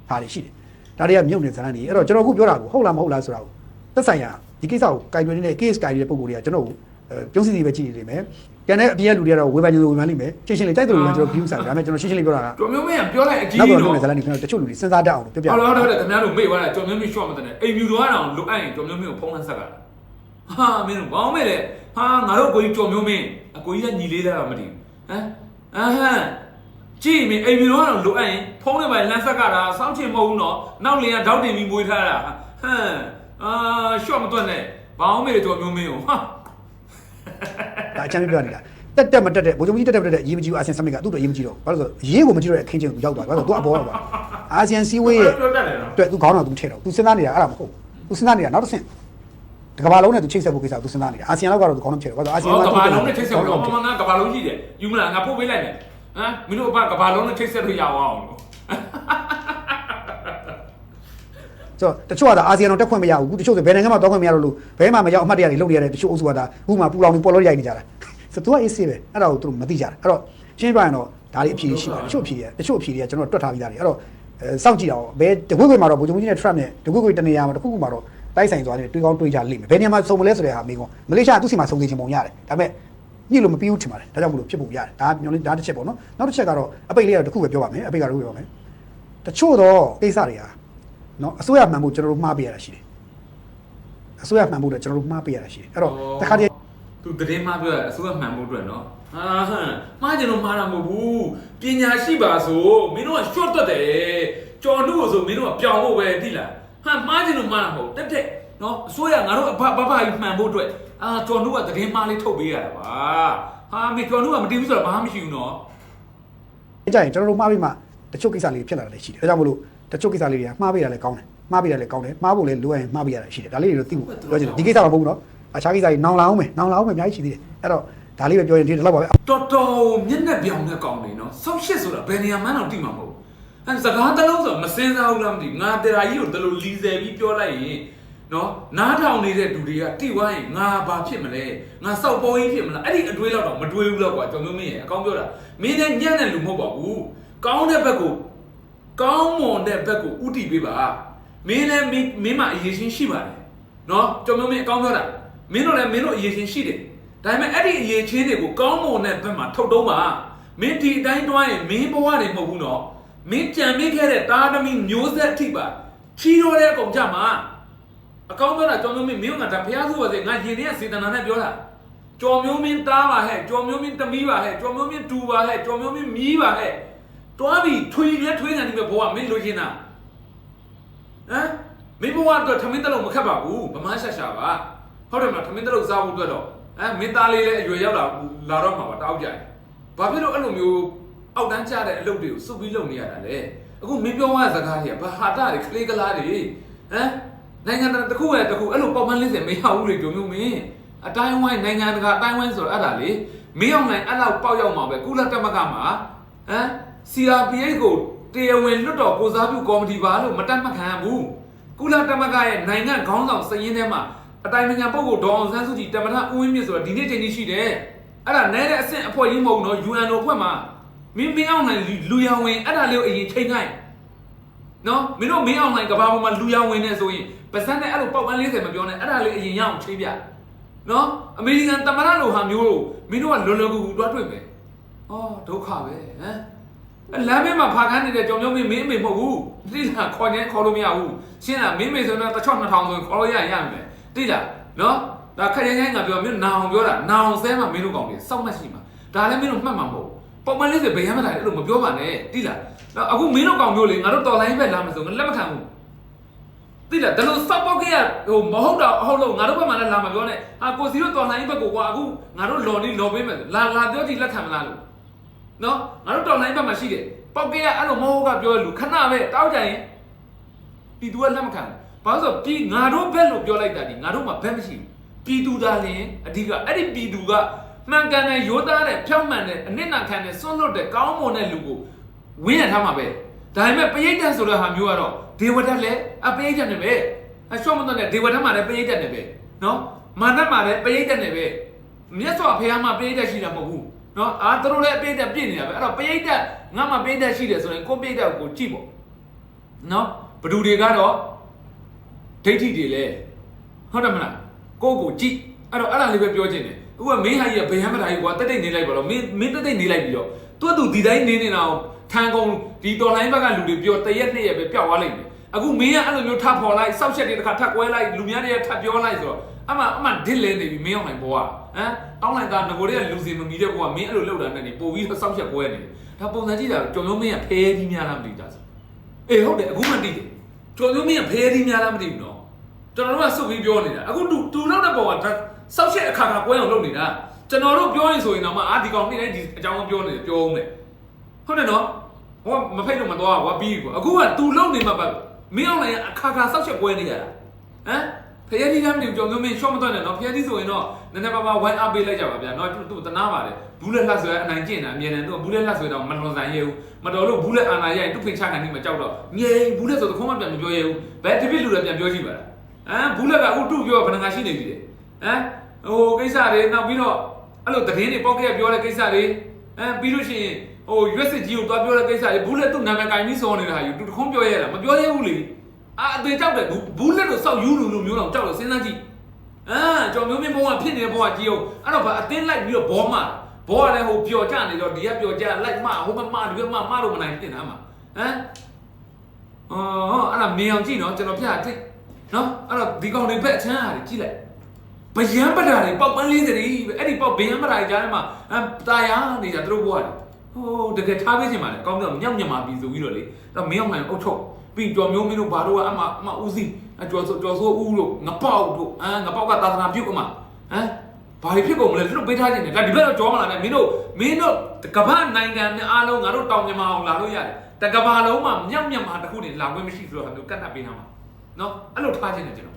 ဟာတွေရှိတယ်ဒါတွေကမြုပ်နေစမ်းနေအဲ့တော့ကျွန်တော်အခုပြောတာကိုဟုတ်လားမဟုတ်လားဆိုတာကိုသက်ဆိုင်ရာဒီကိစ္စကိုကြိုင်တွင်နေတဲ့ case ကြိုင်နေတဲ့ပုံကိုယ်တွေကကျွန်တော်ကိုအဲပြုံးစီစီပဲကြည့်နေလိမ့်မယ် ကျန်တဲ့အပြင်လူတွေကတော့ဝေဖန်ကြလို့ဝေဖန်လိမ့်မယ်ရှင်းရှင်းလေးတိုက်တယ်လို့ကျွန်တော် view ဆိုင်ဒါပေမဲ့ကျွန်တော်ရှင်းရှင်းလေးပြောတာကကြော်မျိုးမင်းကပြောလိုက်အကြီးနောက်ကြီးတော့တော့လုပ်နေစမ်းနေကျွန်တော်တချို့လူတွေစဉ်းစားတတ်အောင်လို့ပြောပြဟုတ်လားဟုတ်တယ်ခင်ဗျားတို့မေ့သွားတာကြော်မျိုးမင်းရှော့မတဲ့အိမ်မြူတော်ကတော့လိုအပ်ရင်ကြော်မျိုးမင်းကိုဖုံးလန်းဆက်ကဟာမင်းတို့ဘောင်းမဲ့လေဟာငါတို့ကိုကြီးကြော်မျိုးမင်းအကိုကြီးကညီလေးတာမတည်ဟမ်အဟမ်ကြည့်မင်းအိမ်မြူတော်ကတော့လိုအပ်ရင်ဖုံးနေပါလန်းဆက်ကတာစောင့်ချင်မဟုတ်ဘူးနော်နောက်လင်ကတောက်တင်ပြီးမွေးထားတာဟမ်အာရှော့မတွက်နဲ့ဘောင်းမဲ့ကြော်မျိုးမင်းကိုဟာဒါ အချမ်းပြောနေတာတက်တက်မတက်တဲ့ဘိုးချုပ်ကြီးတက်တက်မတက်တဲ့အရေးမကြီးဘူးအာဆီယံဆမစ်ကသူ့အတွက်အရေးမကြီးတော့ဘာလို့လဲဆိုတော့ရေးကိုမကြည့်တော့တဲ့အခင်းချင်းကိုရောက်သွားတယ်ဘာလို့လဲဆိုတော့သူအပေါ်ကပါအာဆီယံစီဝေးရဲ့ပြောတတ်တယ်နော်အတွက်သူခေါင်းတော်သူထည့်တော့သူစဉ်းစားနေတာအဲ့ဒါမဟုတ်ဘူးသူစဉ်းစားနေတာနောက်တစ်ဆင့်တကဘာလုံးနဲ့သူချိတ်ဆက်ဖို့ကိစ္စသူစဉ်းစားနေတာအာဆီယံလောက်ကတော့သူခေါင်းတော်ထည့်တယ်ဘာလို့အာဆီယံဟောကကဘာလုံးနဲ့ထိတ်ဆက်လို့ဟောမငါကဘာလုံးကြီးတယ်ယူမလားငါပို့ပေးလိုက်မယ်ဟမ်မင်းတို့အဘကဘာလုံးနဲ့ထိတ်ဆက်လို့ရအောင်လို့ ဆိုတော့တချို့ကဒါအာဆီယံတော့တက်ခွင့်မရဘူးခုတချို့ဆိုဘယ်နိုင်ငံမှတောက်ခွင့်မရလို့လို့ဘယ်မှမရောက်အမှတ်တရတွေလုပ်နေရတယ်တချို့အုပ်စုကဒါဥပမာပူလောင်နေပေါ်လို့ရိုက်နေကြတာဆိုတော့သူကအေးဆေးပဲအဲ့ဒါကိုသူတို့မသိကြတာအဲ့တော့ရှင်းပြရင်တော့ဒါလေးအဖြေရှိပါတယ်တချို့အဖြေတွေတချို့အဖြေတွေကကျွန်တော်တွက်ထားပြီးသားတွေအဲ့တော့အဲစောင့်ကြည့်အောင်ဘယ်တကွေ့ကွေ့မှာတော့ဘုံကြီးနဲ့ Trump နဲ့တကွေ့ကွေ့တနေရာမှာတစ်ခုခုမှာတော့တိုက်ဆိုင်သွားတယ်တွေးကောင်းတွေးကြလိမ့်မယ်ဘယ်နေရာမှာစုံမလဲဆိုတဲ့ဟာမိကောမလေးရှားကသူ့စီမှာစုံနေချင်ပုံရတယ်ဒါပေမဲ့ညစ်လို့မပြီးဘူးထင်ပါတယ်ဒါကြောင့်မလို့ဖြစ်ပုံရတယ်ဒါမျိုးလေးဒါတစ်ချက်ပေါ့နော်နောက်တစ်ချက်ကတော့အပိတ်လေးကတော့တစ်ခုပဲပြောပါမယ်အပိတ်ကတော့ပြောပါမယ်တချို့တော့ကိစ္စတွေဟာ နော်အစိုးရမှန်ဖို့ကျွန်တော်တို့မှားပေးရတာရှိတယ်အစိုးရမှန်ဖို့တော့ကျွန်တော်တို့မှားပေးရတာရှိတယ်အဲ့တော့တခါတည်းသူတည်င်းမှပြောရအစိုးရမှန်ဖို့အတွက်နော်ဟာဟမ်မှားကြလို့မှားတာမဟုတ်ဘူးပညာရှိပါဆိုမင်းတို့က short တက်တယ်ကြော်နှုတ်ဆိုမင်းတို့ကပြောင်းဖို့ပဲသိလားဟာမှားကြလို့မှားတာမဟုတ်တက်တက်နော်အစိုးရငါတို့အဘဘဘကြီးမှန်ဖို့အတွက်အာကြော်နှုတ်ကတည်င်းမှားလေးထုတ်ပေးရတာပါဟာမင်းကြော်နှုတ်ကမတည်ဘူးဆိုတော့ဘာမှမရှိဘူးနော်အကြရင်ကျွန်တော်တို့မှားပြီးမှတချို့ကိစ္စလေးဖြစ်လာတာလည်းရှိတယ်ဒါကြောင့်မလို့ တချို့ကိစ္စလေးတွေကမှားပေးတာလည်းကောင်းတယ်မှားပေးတာလည်းကောင်းတယ်မှားဖို့လည်းလိုအပ်ရင်မှားပေးရတာရှိတယ်ဒါလေးတွေတော့သိဖို့ပြောချင်တယ်ဒီကိစ္စမှာမဟုတ်ဘူးနော်အခြားကိစ္စကြီးနောင်လာအောင်မယ်နောင်လာအောင်မယ်အများကြီးရှိသေးတယ်အဲ့တော့ဒါလေးပဲပြောရင်ဒီတော့ပါပဲတော်တော်မျက်နှာပြောင်တဲ့ကောင်တွေနော်ဆောက်ရှစ်ဆိုတာဘယ်နေရာမှန်းတော့တိမှာမဟုတ်ဘူးအဲစကားတစ်လုံးဆိုမစင်စားဘူးလားမသိဘူးငါတရားကြီးကိုတလို့လီဆယ်ပြီးပြောလိုက်ရင်နော်နားထောင်နေတဲ့လူတွေကတိဝိုင်းငါဘာဖြစ်မလဲငါစောက်ပေါ်ကြီးဖြစ်မလားအဲ့ဒီအတွေးလောက်တော့မတွေးဘူးလောက်ကွာကျွန်တော်မင်းရဲ့အကောင်းပြောတာမင်းနဲ့ညံ့တဲ့လူမဟုတ်ပါဘူးကောင်းတဲ့ဘက်ကို ကောင်းမွန်တဲ့ဘက်ကိုဥတီပေးပါမင်းလည်းမင်းမင်းမအရေးချင်းရှိပါတယ်နော်ကျွန်တော်မင်းအကောင်းပြောတာမင်းတို့လည်းမင်းတို့အရေးချင်းရှိတယ်ဒါပေမဲ့အဲ့ဒီအရေးချင်းတွေကိုကောင်းမွန်တဲ့ဘက်မှာထုတ်တုံးပါမင်းဒီအတိုင်းတွားရင်မင်းဘဝတွေမဟုတ်ဘူးနော်မင်းကြံမိခဲ့တဲ့တာသမီမျိုးဆက်အထိပါချီးတော်တဲ့အကောင်ကြမှာအကောင်းပြောတာကြော်မျိုးမင်းမင်းကဒါဖျားစုပါစေငါရင်ထဲကစေတနာနဲ့ပြောတာကြော်မျိုးမင်းတားပါဟဲ့ကြော်မျိုးမင်းတမီးပါဟဲ့ကြော်မျိုးမင်းတူပါဟဲ့ကြော်မျိုးမင်းမြီးပါဟဲ့ တွားပြီးထွေနဲ့ထွေးနေတယ်ဘဝမင်းလိုချင်တာဟမ်မင်းဘဝအတွက်ထမင်းတစ်လုံးမခက်ပါဘူးဗမားရှာရှာပါဟုတ်တယ်မလားထမင်းတစ်လုံးစားဖို့အတွက်တော့အဲမင်းသားလေးလည်းအရွယ်ရောက်လာလာတော့မှာပါတောက်ကြတယ်။ဘာဖြစ်လို့အဲ့လိုမျိုးအောက်တန်းကျတဲ့အလုပ်တွေကိုစုပြီးလုပ်နေရတာလဲ။အခုမင်းပြောရတဲ့စကားတွေကဘာဟာတာတွေကလေးကလားတွေဟမ်နိုင်ငံတစ်ခုရဲ့တစ်ခုအဲ့လိုပေါ့ပန်းလေးစင်မရဘူးလေကြုံမျိုးမင်းအတိုင်းဝိုင်းနိုင်ငံတကာအတိုင်းဝိုင်းဆိုတော့အဲ့ဒါလေမင်းအောင်နိုင်အဲ့လောက်ပေါက်ရောက်မှာပဲကုလသမဂ္ဂမှာဟမ် CRPH ကိုတရားဝင်လွတ်တော်ကိုစားပြုကော်မတီပါလို့မတတ်မခံဘူးကုလသမဂ္ဂရဲ့နိုင်ငံခေါင်းဆောင်စည်ရင်းထဲမှာအတိုင်ပင်ခံပုဂ္ဂိုလ်ဒေါအောင်ဆန်းစုကြည်တမထဦးဝင်းမြင့်ဆိုတာဒီနေ့ချိန်ကြီးရှိတယ်အဲ့ဒါနဲတဲ့အဆင့်အဖွဲ့ကြီးမဟုတ်ဘူးနော် UN တို့အဖွဲ့မှာမင်းမင်းအောင်နိုင်လူရဝင်အဲ့ဒါလေးကိုအရင်ချိန်ခိုင်းနော်မင်းတို့မင်းအောင်နိုင်ကဘာပေါ်မှာလူရဝင်နေဆိုရင်ပါစက်နဲ့အဲ့လိုပေါက်ပန်း40မပြောနဲ့အဲ့ဒါလေးအရင်ရအောင်ချိန်ပြနော်အမေရိကန်တမထလိုဟာမျိုးလို့မင်းတို့ကလွယ်လွယ်ကူကူတွားတွေ့မယ်အော်ဒုက္ခပဲဟမ် လမ်းဘေးမှာဖာခန်းနေတဲ့ကြောင်ကြောင်မင်းမင်းအမေမဟုတ်ဘူးတိလားခေါ်နေခေါ်လို့မရဘူးရှင်းလားမင်းမေဆိုတော့တစ်ချော့2000ဆိုရင်ခေါ်လို့ရရမယ်တိလားနော်ဒါခက်ရိုင်းရိုင်းကပြောမင်းနာအောင်ပြောတာနာအောင်ဆဲမှမင်းတို့ကောင်းတယ်စောက်မှတ်ရှိမှာဒါလည်းမင်းတို့မှတ်မှာမဟုတ်ပုံမှန်လေးဆိုဘယ်ရမ်းမလာအဲ့လိုမပြောပါနဲ့တိလားအခုမင်းတို့ကောင်းမျိုးလေငါတို့တော်လိုင်းပဲလာမယ်ဆိုငါလက်မခံဘူးတိလားဒါလို့စောက်ပေါက်ခဲ့ရဟိုမဟုတ်တော့ဟုတ်လို့ငါတို့ဘက်မှာလည်းလာမပြောနဲ့ဟာကိုစီတို့တော်လိုင်းဘက်ကိုကွာအခုငါတို့လော်နေလော်ပေးမယ်လာလာပြောကြည့်လက်ခံမလားလို့ နော်ငါတို့တော်လိုင်းဘက်မှာရှိတယ်ပောက်ကဲကအဲ့လိုမဟုတ်ကပြောရလူခဏပဲတောက်ကြရင်ပြည်သူကလက်မခံဘူးဘာလို့ဆိုပြည်ငါတို့ဘက်လို့ပြောလိုက်တာဒီငါတို့မှာဘက်မရှိဘူးပြည်သူသားလင်အဓိကအဲ့ဒီပြည်သူကမှန်ကန်တဲ့ရိုးသားတဲ့ဖြောင့်မှန်တဲ့အနစ်နာခံတဲ့စွန့်လွတ်တဲ့ကောင်းမွန်တဲ့လူကိုဝင်းရထားမှာပဲဒါပေမဲ့ပရိသတ်ဆိုတဲ့ဟာမျိုးကတော့ဒေဝဒတ်လည်းအပရိသတ်နဲ့ပဲအရှော့မတော့တဲ့ဒေဝဒတ်မှာလည်းပရိသတ်နဲ့ပဲနော်မာနမှာလည်းပရိသတ်နဲ့ပဲမြတ်စွာဘုရားမှာပရိသတ်ရှိတာမဟုတ်ဘူး နော်အာသူတို့လည်းအပိတ်တက်ပြည့်နေတာပဲအဲ့တော့ပိတ်တက်ငါမှပိတ်တက်ရှိတယ်ဆိုရင်ကိုပိတ်တက်ကိုကြည့်ပေါ့နော်ဘဒူတွေကတော့ဒိဋ္ဌိတွေလဲဟုတ်တယ်မလားကိုကိုကြည့်အဲ့တော့အဲ့ဒါလေးပဲပြောချင်တယ်အခုကမင်းဟာကြီးကဘယ်ဟမ်းမတာကြီးကွာတက်တိတ်နေလိုက်ပါတော့မင်းမင်းတက်တိတ်နေလိုက်ပြီးတော့သူ့သူဒီတိုင်းနေနေတာကိုထန်ကုန်ဒီတော်လိုင်းဘက်ကလူတွေပြောတရက်နှစ်ရက်ပဲပျောက်သွားလိမ့်မယ်အခုမင်းကအဲ့လိုမျိုးထပ်ဖော်လိုက်စောက်ချက်တွေတစ်ခါထပ်ကွဲလိုက်လူများတွေကထပ်ပြောလိုက်ဆိုတော့ အမှအမှဒစ်လဲနေပြီမင်းအောင်နိုင်ဘောကဟမ်တောင်းလိုက်တာငကိုတွေကလူစီမမီတဲ့ဘောကမင်းအဲ့လိုလောက်တာနဲ့နေပို့ပြီးတော့စောက်ချက်ကွဲနေတယ်ဒါပုံစံကြည့်တာကြော်လုံးမင်းကဖဲကြီးများလားမသိတာဆိုအေးဟုတ်တယ်အခုမှသိတယ်ကြော်လုံးမင်းကဖဲကြီးများလားမသိဘူးနော်ကျွန်တော်တို့ကစုပ်ပြီးပြောနေတာအခုတူတူလောက်တဲ့ဘောကစောက်ချက်အခါခါကွဲအောင်လုပ်နေတာကျွန်တော်တို့ပြောရင်ဆိုရင်တော့မှအာဒီကောင်နေ့တိုင်းဒီအကြောင်းပြောနေတယ်ပြောအောင်လေဟုတ်တယ်နော်ဟောမဖိတ်လို့မသွားဘူးကွာပြီးကွာအခုကတူလုံနေမှာပါမင်းအောင်လည်းအခါခါစောက်ချက်ကွဲနေရတာဟမ် ဖျက်တီးတမ်းမနေကြောင်မျိုးမင်းရှော့မတော့နဲ့နော်ဖျက်တီးဆိုရင်တော့နည်းနည်းပါးပါးဝိုင်းအပ်ပေးလိုက်ကြပါဗျာနော်သူ့တနာပါတယ်ဘူးလက်လှဆွဲအနိုင်ကျင့်တာအမြဲတမ်းသူကဘူးလက်လှဆွဲတော့မလွန်ဆိုင်ရဲဘူးမတော်လို့ဘူးလက်အာနာရိုက်သူ့ဖိချခံနေမှာကြောက်တော့ငြိမ်ဘူးလက်ဆိုတော့ခုံးမပြန်မပြောရဲဘူးဘယ်တစ်ပြစ်လူလည်းပြန်ပြောကြည့်ပါလားဟမ်ဘူးလက်ကအခုတူပြောဘယ်နှခါရှိနေပြီလေဟမ်ဟိုကိစ္စတွေနောက်ပြီးတော့အဲ့လိုသတင်းတွေပေါက်ခဲ့ပြောတဲ့ကိစ္စတွေဟမ်ပြီးလို့ရှိရင်ဟိုရွက်စစ်ကြီးကိုသွားပြောတဲ့ကိစ္စတွေဘူးလက်သူ့နာမည်ကင်ပြီးစောနေတာဟာယူတူတခုံးပြောရဲလားမပြောရဲဘူးလေ အာအသေးကြောက်တယ်ဘူးလက်လို့စောက်ယူလူလူမျိုးတော့ကြောက်လို့စဉ်းစားကြည့်အာကြောင်မျိုးမင်းဘုံကဖြစ်နေတဲ့ဘုံကကြီးအောင်အဲ့တော့ဗာအတင်းလိုက်ပြီးတော့ဘောမှာဘောကလည်းဟိုပျော်ကြနေတော့ဒီကပျော်ကြလိုက်မဟိုမမဒီကမမလို့မနိုင်ပြင်တာမှာဟမ်အော်အဲ့ဒါမြင်အောင်ကြည့်နော်ကျွန်တော်ပြထိတ်နော်အဲ့တော့ဒီကောင်တွေဘက်အချမ်းဟာကြည့်လိုက်ဗယံပဒါတွေပေါက်ပန်းလေးစရီပဲအဲ့ဒီပေါက်ဗယံပဒါတွေကြားထဲမှာအတာယာနေကြသူတို့ဘွားတယ်ဟိုတကယ်ထားပေးချင်ပါလေကောင်းပြောမြောက်ညမာပြီးဆိုပြီးတော့လေတော့မင်းအောင်နိုင်အုတ်ထုတ် ပြီးကြော်မျိုးမင်းတို့ဘာတို့ကအမအမဦးစီးအကျော်ဆိုကျော်ဆိုဦးတို့ငပေါက်တို့အာငပေါက်ကသာသနာပြုတ်အမဟမ်ဘာတွေဖြစ်ကုန်မလဲလွတ်ပေးထားခြင်းတယ်ဒါဒီဘက်တော့ကြောမလာနဲ့မင်းတို့မင်းတို့ကမ္ဘာနိုင်ငံနဲ့အားလုံးငါတို့တောင်မြန်မာအောင်လာလို့ရတယ်တကဘာလုံးမှာမြောက်မြန်မာတစ်ခုတည်းလာခွင့်မရှိဆိုတော့ဟာမျိုးကတ်တတ်ပေးထားမှာနော်အဲ့လိုထားခြင်းတယ်ကျွန်တော်